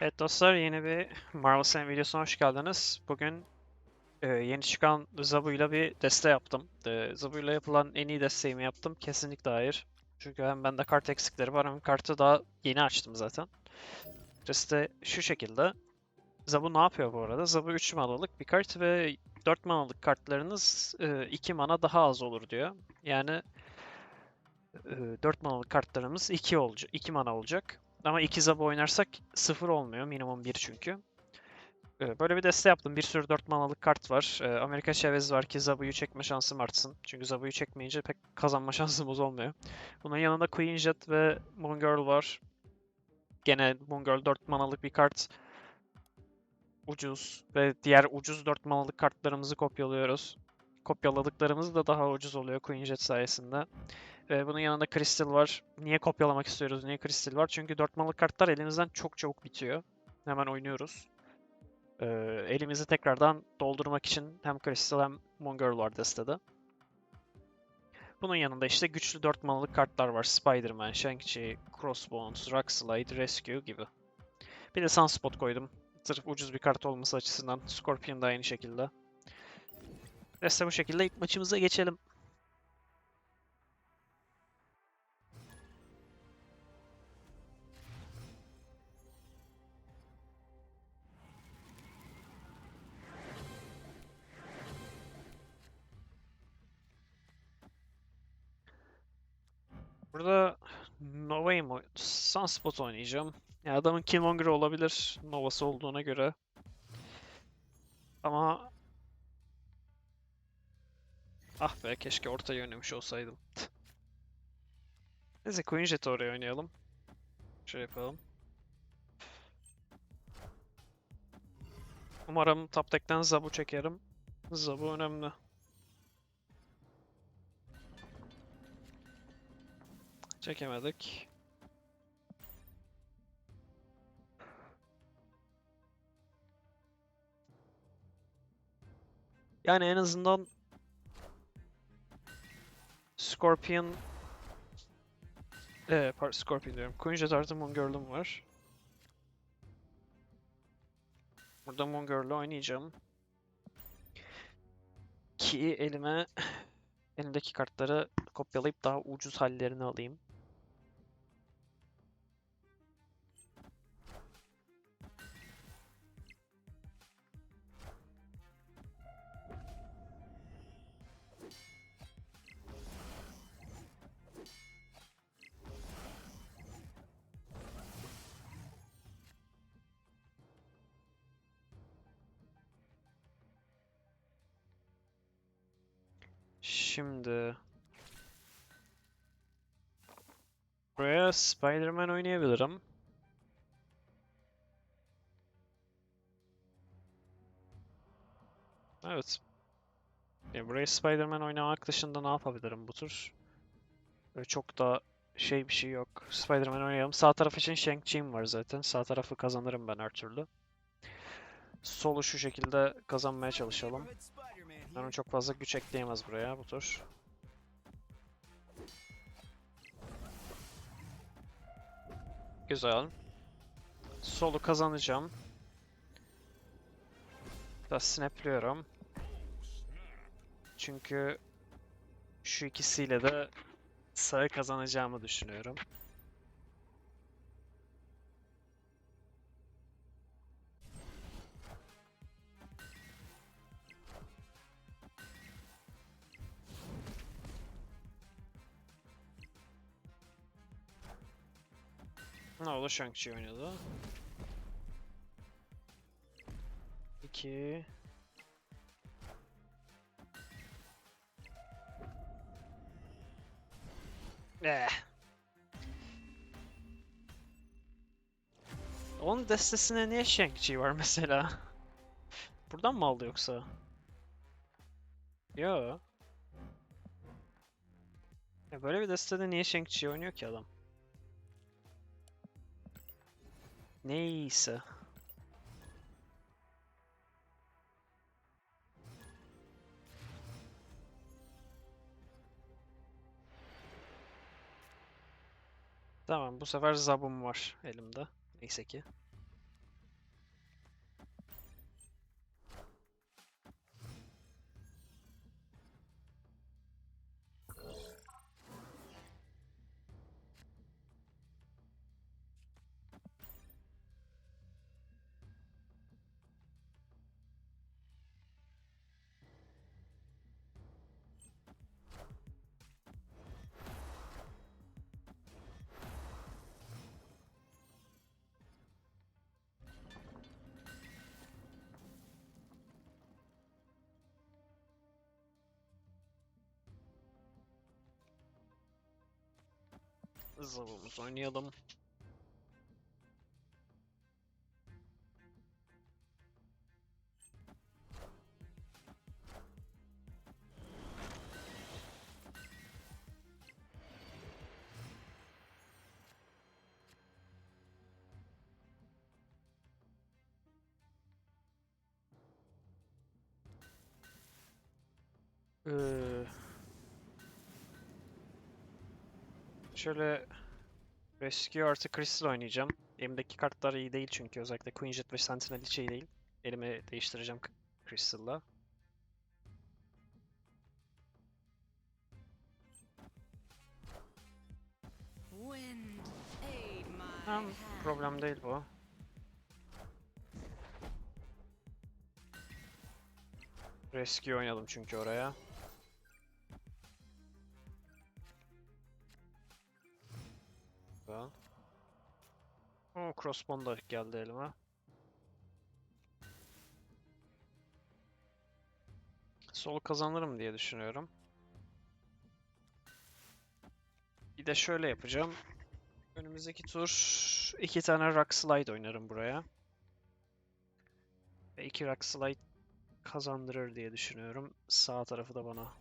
Evet dostlar yeni bir Marvel Sen videosuna hoş geldiniz. Bugün e, yeni çıkan Zabu'yla bir deste yaptım. E, Zabu'yla yapılan en iyi desteği mi yaptım? Kesinlikle hayır. Çünkü hem bende kart eksikleri var hem kartı daha yeni açtım zaten. Deste şu şekilde. Zabu ne yapıyor bu arada? Zabu 3 manalık bir kart ve 4 manalık kartlarınız 2 mana daha az olur diyor. Yani e, 4 manalık kartlarımız 2 olacak, 2 mana olacak. Ama 2 Zabu oynarsak 0 olmuyor. Minimum 1 çünkü. Ee, Böyle bir deste yaptım. Bir sürü 4 manalık kart var. Ee, Amerika Chavez var ki Zabu'yu çekme şansım artsın. Çünkü Zabu'yu çekmeyince pek kazanma şansımız olmuyor. Bunun yanında Queen Jet ve Moon Girl var. Gene Moon Girl 4 manalık bir kart. Ucuz ve diğer ucuz 4 manalık kartlarımızı kopyalıyoruz. Kopyaladıklarımız da daha ucuz oluyor Queen Jet sayesinde. Ve bunun yanında Crystal var. Niye kopyalamak istiyoruz? Niye Crystal var? Çünkü 4 manalık kartlar elimizden çok çabuk bitiyor. Hemen oynuyoruz. Ee, elimizi tekrardan doldurmak için hem Crystal hem Moon Girl var destede. Bunun yanında işte güçlü 4 manalık kartlar var. Spider-Man, Shang-Chi, Crossbones, Rockslide, Rescue gibi. Bir de Sunspot koydum. Sırf ucuz bir kart olması açısından. Scorpion da aynı şekilde. Deste bu şekilde. İlk maçımıza geçelim. Burada Nova'yı mı? Sunspot oynayacağım. Ya adamın Killmonger olabilir Nova'sı olduğuna göre. Ama Ah be keşke ortaya oynamış olsaydım. Neyse Queen Jet'i oraya oynayalım. Şey yapalım. Umarım top deck'ten Zabu çekerim. Zabu önemli. Çekemedik. Yani en azından Scorpion ee, pardon Scorpion diyorum. Queen Jet artı var. Burada Moon Girl'ü oynayacağım. Ki elime elimdeki kartları kopyalayıp daha ucuz hallerini alayım. Şimdi buraya Spider-Man oynayabilirim. Evet. Ya buraya Spider-Man oynamak dışında ne yapabilirim bu tur? Böyle çok da şey bir şey yok. Spider-Man oynayalım. Sağ taraf için Shang-Chi'm var zaten. Sağ tarafı kazanırım ben her türlü. Solu şu şekilde kazanmaya çalışalım. Onun çok fazla güç ekleyemez buraya bu tur. Güzel. Solu kazanacağım. Da snapliyorum. Çünkü şu ikisiyle de sağı kazanacağımı düşünüyorum. Ne oldu Shang-Chi oynadı. 2 Eh. Onun destesine niye Shang-Chi var mesela? Buradan mı aldı yoksa? Yo. Ya böyle bir destede niye Shang-Chi oynuyor ki adam? Neyse. Tamam bu sefer zabum var elimde. Neyse ki. Zabımızı oynayalım. Ee, şöyle Rescue artı Crystal oynayacağım. Elimdeki kartlar iyi değil çünkü özellikle Queen Jet ve Sentinel hiç iyi değil. Elimi değiştireceğim Crystal'la. Tamam, problem değil bu. Rescue oynadım çünkü oraya. O crossbow da geldi elime. Sol kazanırım diye düşünüyorum. Bir de şöyle yapacağım. Önümüzdeki tur iki tane Rock Slide oynarım buraya. Ve iki Rock Slide kazandırır diye düşünüyorum. Sağ tarafı da bana.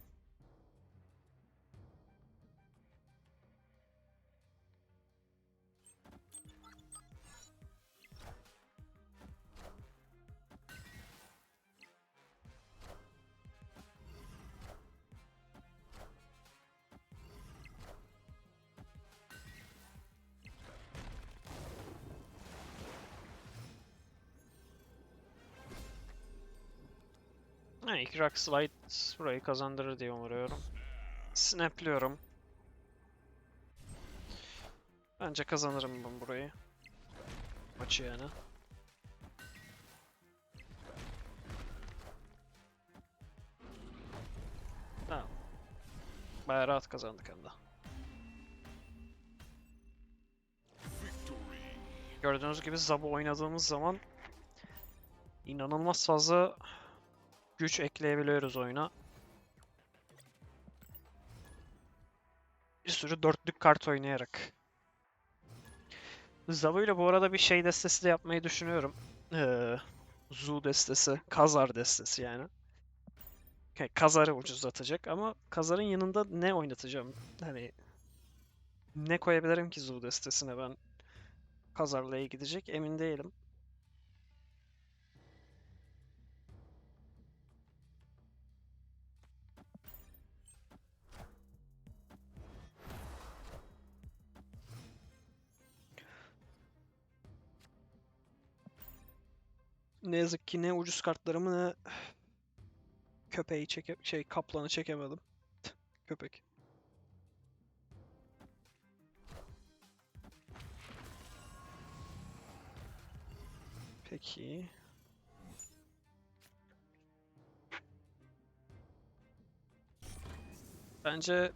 Ha, iki Rock Slide burayı kazandırır diye umuyorum. Snapliyorum. Bence kazanırım ben burayı. Maçı yani. Tamam. Bayağı rahat kazandık hem de. Gördüğünüz gibi Zabu oynadığımız zaman inanılmaz fazla güç ekleyebiliyoruz oyuna. Bir sürü dörtlük kart oynayarak. Zabu ile bu arada bir şey destesi de yapmayı düşünüyorum. Ee, Zu destesi, Kazar destesi yani. Okay, Kazar'ı ucuzlatacak ama Kazar'ın yanında ne oynatacağım? Hani ne koyabilirim ki Zu destesine ben Kazar'la iyi gidecek emin değilim. Ne yazık ki ne ucuz kartlarımı ne köpeği çeke şey kaplanı çekemedim. Köpek. Peki. Bence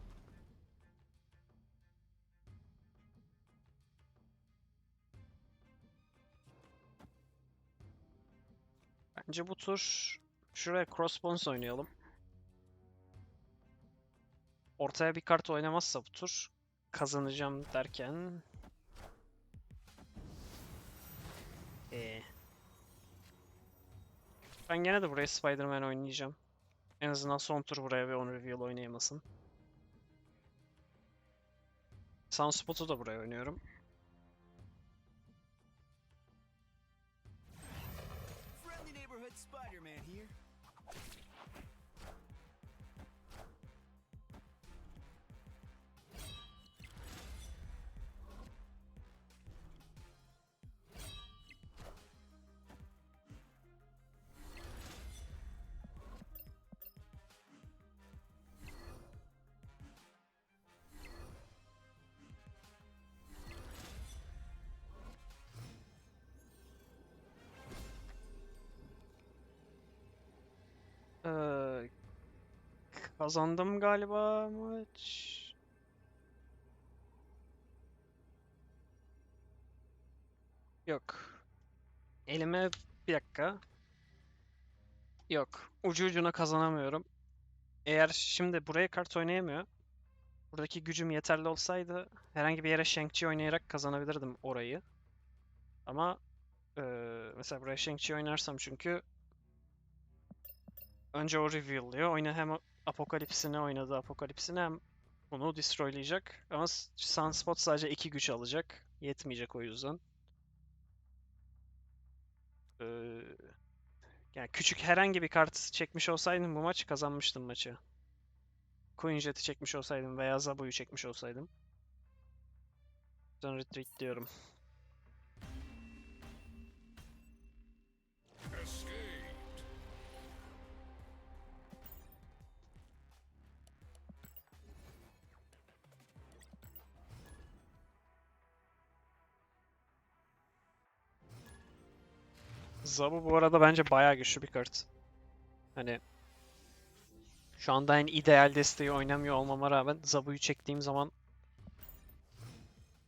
Bence bu tur şuraya Crossbones oynayalım. Ortaya bir kart oynamazsa bu tur kazanacağım derken ee. Ben gene de buraya Spider-Man oynayacağım. En azından son tur buraya bir on reveal oynayamasın. Sunspot'u da buraya oynuyorum. Spider-Man here. Kazandım galiba maç. Yok. Elime bir dakika. Yok. Ucu ucuna kazanamıyorum. Eğer şimdi buraya kart oynayamıyor. Buradaki gücüm yeterli olsaydı herhangi bir yere Shang-Chi oynayarak kazanabilirdim orayı. Ama eee, mesela buraya Shang-Chi oynarsam çünkü önce o reveal'lıyor. Oyna hem Apokalipsini oynadı Apokalipsini hem bunu destroylayacak. Ama Sunspot sadece iki güç alacak. Yetmeyecek o yüzden. Eee, yani küçük herhangi bir kart çekmiş olsaydım bu maç kazanmıştım maçı. Queen Jet'i çekmiş olsaydım veya Zabu'yu çekmiş olsaydım. Sonra retreat diyorum. Zabu bu arada bence bayağı güçlü bir kart. Hani şu anda en ideal desteği oynamıyor olmama rağmen Zabu'yu çektiğim zaman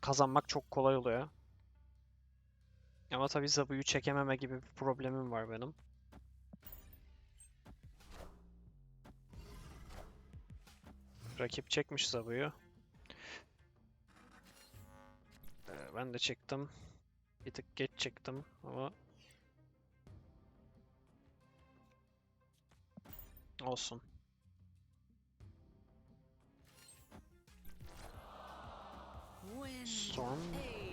kazanmak çok kolay oluyor. Ama tabii Zabu'yu çekememe gibi bir problemim var benim. Rakip çekmiş Zabu'yu. Ee, ben de çektim. Bir tık geç çektim ama olsun. Storm.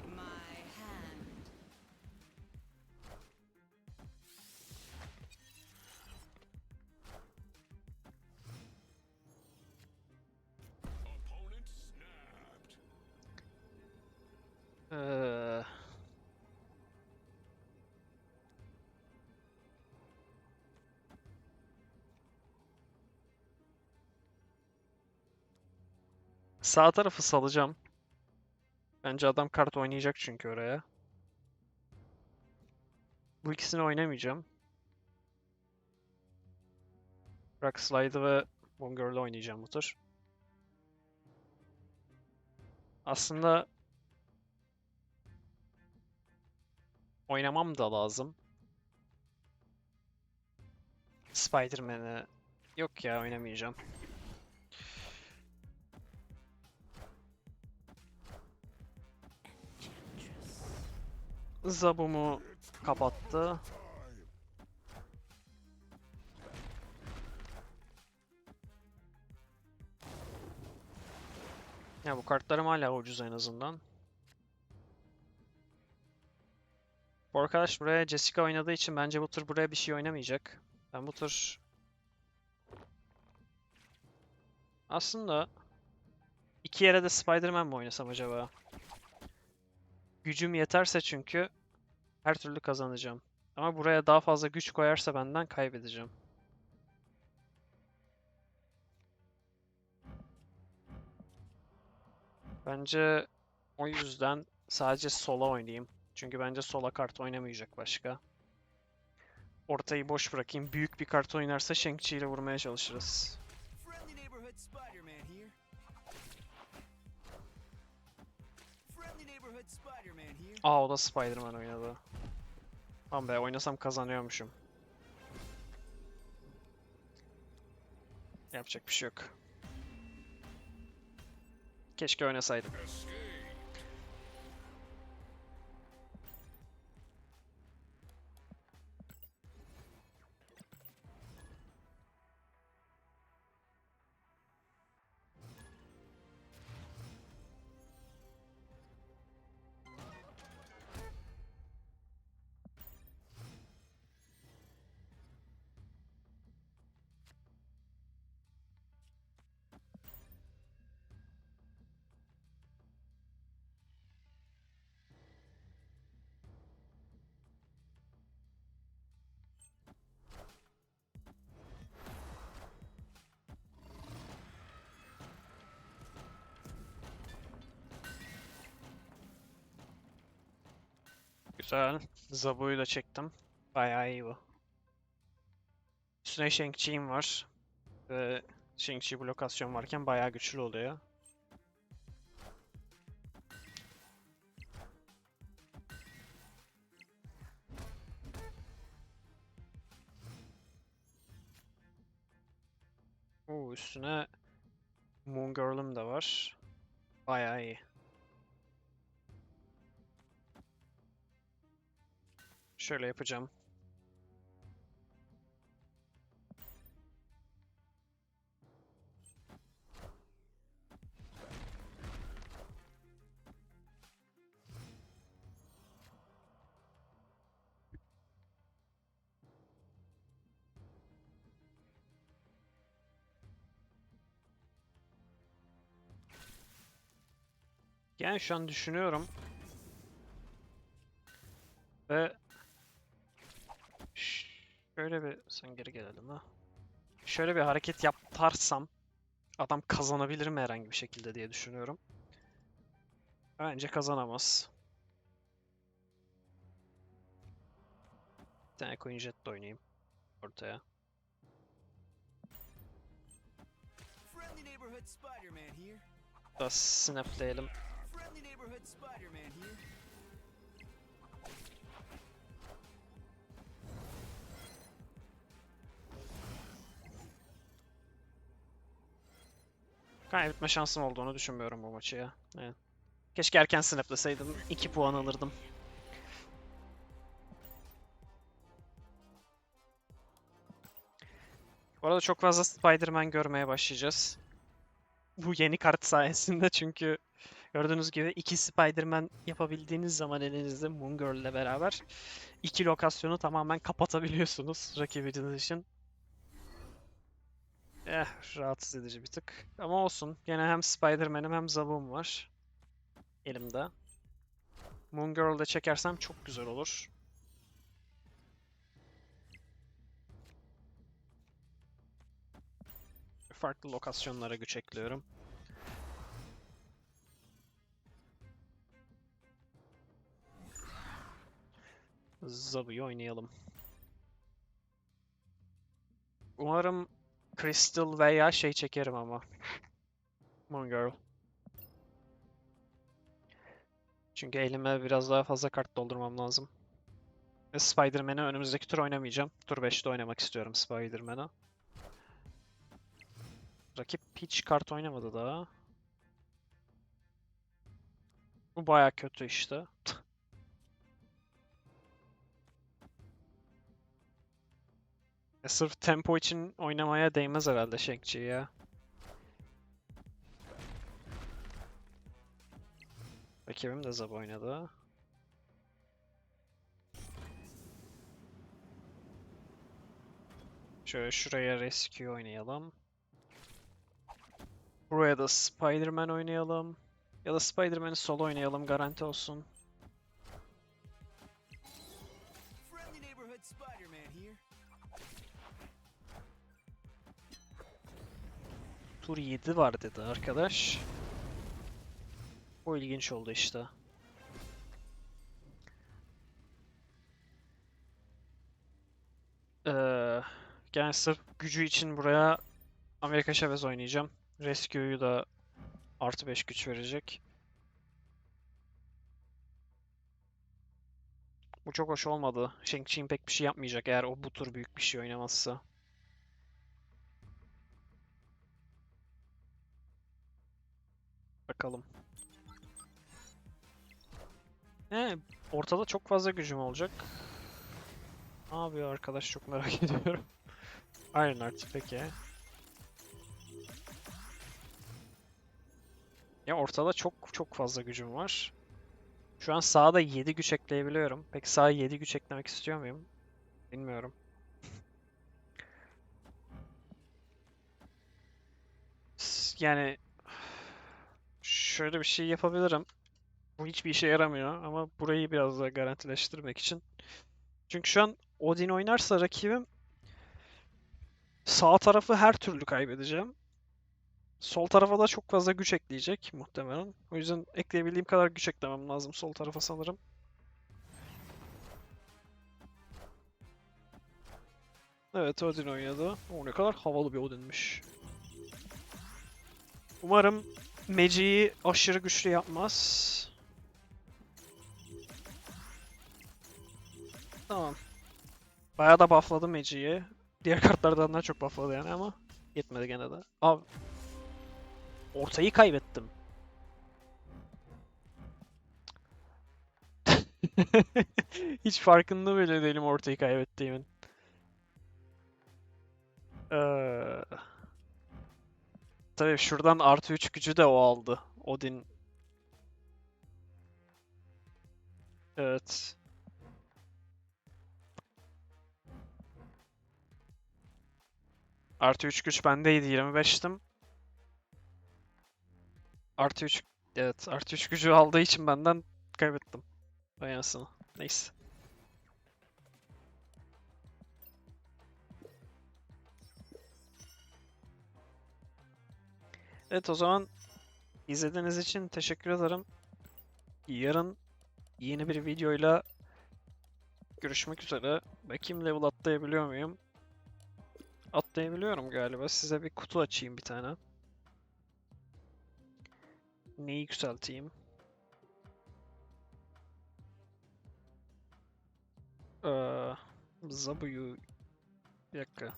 Sağ tarafı salacağım. Bence adam kart oynayacak çünkü oraya. Bu ikisini oynamayacağım. Rock Slide'ı ve Bongirl'ü oynayacağım bu tur. Aslında oynamam da lazım. Spider-Man'i yok ya oynamayacağım. Zabu'mu kapattı. Ya bu kartlarım hala ucuz en azından. Bu arkadaş buraya Jessica oynadığı için bence bu tur buraya bir şey oynamayacak. Ben bu tur aslında iki yere de Spider-Man mi oynasam acaba? Gücüm yeterse çünkü her türlü kazanacağım. Ama buraya daha fazla güç koyarsa benden kaybedeceğim. Bence o yüzden sadece sola oynayayım. Çünkü bence sola kart oynamayacak başka. Ortayı boş bırakayım. Büyük bir kart oynarsa Shang-Chi ile vurmaya çalışırız. Aa o da Spider-Man oynadı. Tamam be oynasam kazanıyormuşum. Yapacak bir şey yok. Keşke oynasaydım. Güzel. Zabu'yu da çektim. Bayağı iyi bu. Üstüne Shang-Chi'm var. Ve Shang-Chi blokasyon varken bayağı güçlü oluyor. Oo, üstüne Moon Girl'üm de var. Bayağı iyi. Şöyle yapacağım. Yani şu an düşünüyorum. Ve şöyle bir sen geri gelelim ha. Şöyle bir hareket yaparsam adam kazanabilir mi herhangi bir şekilde diye düşünüyorum. Bence kazanamaz. Bir tane Queen Jet oynayayım ortaya. Da snapleyelim. Kaybetme şansım olduğunu düşünmüyorum bu maçı ya. Evet. Keşke erken snapleseydim. 2 puan alırdım. Bu arada çok fazla Spider-Man görmeye başlayacağız. Bu yeni kart sayesinde çünkü gördüğünüz gibi iki Spider-Man yapabildiğiniz zaman elinizde Moon Girl ile beraber iki lokasyonu tamamen kapatabiliyorsunuz rakibiniz için. Eh, rahatsız edici bir tık. Ama olsun. Gene hem Spider-Man'im hem Zabu'm var. Elimde. Moon Girl'de çekersem çok güzel olur. Farklı lokasyonlara güç ekliyorum. Zabu'yu oynayalım. Umarım Crystal veya şey çekerim ama. Moon Girl. Çünkü elime biraz daha fazla kart doldurmam lazım. Ve Spider-Man'i önümüzdeki tur oynamayacağım. Tur 5'te oynamak istiyorum Spider-Man'ı. Rakip hiç kart oynamadı daha. Bu baya kötü işte. E, sırf tempo için oynamaya değmez herhalde Shang-Chi ya. Rakibim de Zab oynadı. Şöyle şuraya Rescue oynayalım. Buraya da Spider-Man oynayalım. Ya da Spider-Man'i solo oynayalım garanti olsun. Tur 7 var dedi arkadaş. Bu ilginç oldu işte. Ee, yani sırf gücü için buraya Amerika Chavez oynayacağım. Rescue'yu da artı 5 güç verecek. Bu çok hoş olmadı. Shang-Chi'nin pek bir şey yapmayacak eğer o bu tur büyük bir şey oynamazsa. Bakalım. He, ortada çok fazla gücüm olacak. Ne yapıyor arkadaş çok merak ediyorum. Ironheart peki. Ya ortada çok çok fazla gücüm var. Şu an sağda 7 güç ekleyebiliyorum. Peki sağa 7 güç eklemek istiyor muyum? Bilmiyorum. Yani şöyle bir şey yapabilirim. Bu hiçbir işe yaramıyor ama burayı biraz daha garantileştirmek için. Çünkü şu an Odin oynarsa rakibim sağ tarafı her türlü kaybedeceğim. Sol tarafa da çok fazla güç ekleyecek muhtemelen. O yüzden ekleyebildiğim kadar güç eklemem lazım sol tarafa sanırım. Evet Odin oynadı. O ne kadar havalı bir Odin'miş. Umarım Magic'i aşırı güçlü yapmaz. Tamam. Bayağı da buffladı Magic'i. Diğer kartlardan daha çok buffladı yani ama yetmedi gene de. Abi. Ortayı kaybettim. Hiç farkında bile değilim ortayı kaybettiğimin. Ee, tabii şuradan artı 3 gücü de o aldı. Odin. Evet. Artı 3 güç bendeydi 25'tim. Artı 3 evet artı 3 gücü aldığı için benden kaybettim. Vay anasını. Neyse. Evet o zaman izlediğiniz için teşekkür ederim. Yarın yeni bir videoyla görüşmek üzere. Bakayım level atlayabiliyor muyum? Atlayabiliyorum galiba. Size bir kutu açayım bir tane. Neyi yükselteyim? Ee, Zabu'yu... Bir dakika.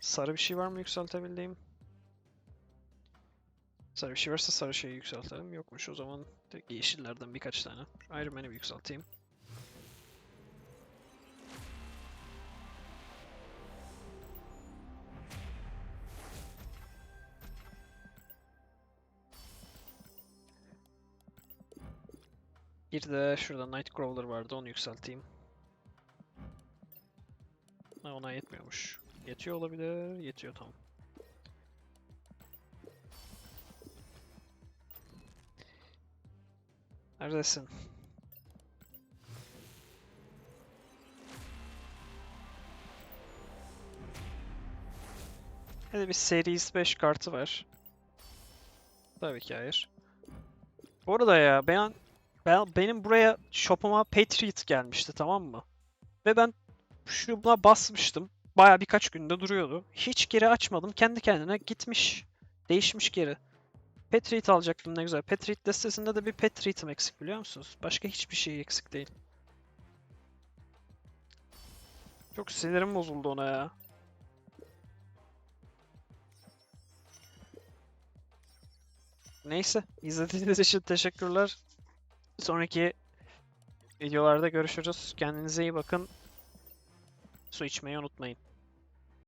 Sarı bir şey var mı yükseltebildiğim? Sarı şey varsa sarı şeyi yükseltelim. Yokmuş o zaman tek yeşillerden birkaç tane. Iron Man'i bir yükselteyim. Bir de şurada Nightcrawler vardı onu yükselteyim. Ha, ona yetmiyormuş. Yetiyor olabilir. Yetiyor tamam. Neredesin? Hadi bir Series 5 kartı var. Tabii ki hayır. Bu arada ya ben, ben benim buraya shop'uma Patriot gelmişti tamam mı? Ve ben şuna basmıştım. Baya birkaç günde duruyordu. Hiç geri açmadım. Kendi kendine gitmiş. Değişmiş geri. Patriot alacaktım ne güzel. Patriot destesinde de bir Patriot'ım eksik biliyor musunuz? Başka hiçbir şey eksik değil. Çok sinirim bozuldu ona ya. Neyse, izlediğiniz için teşekkürler. Sonraki videolarda görüşürüz. Kendinize iyi bakın. Su içmeyi unutmayın.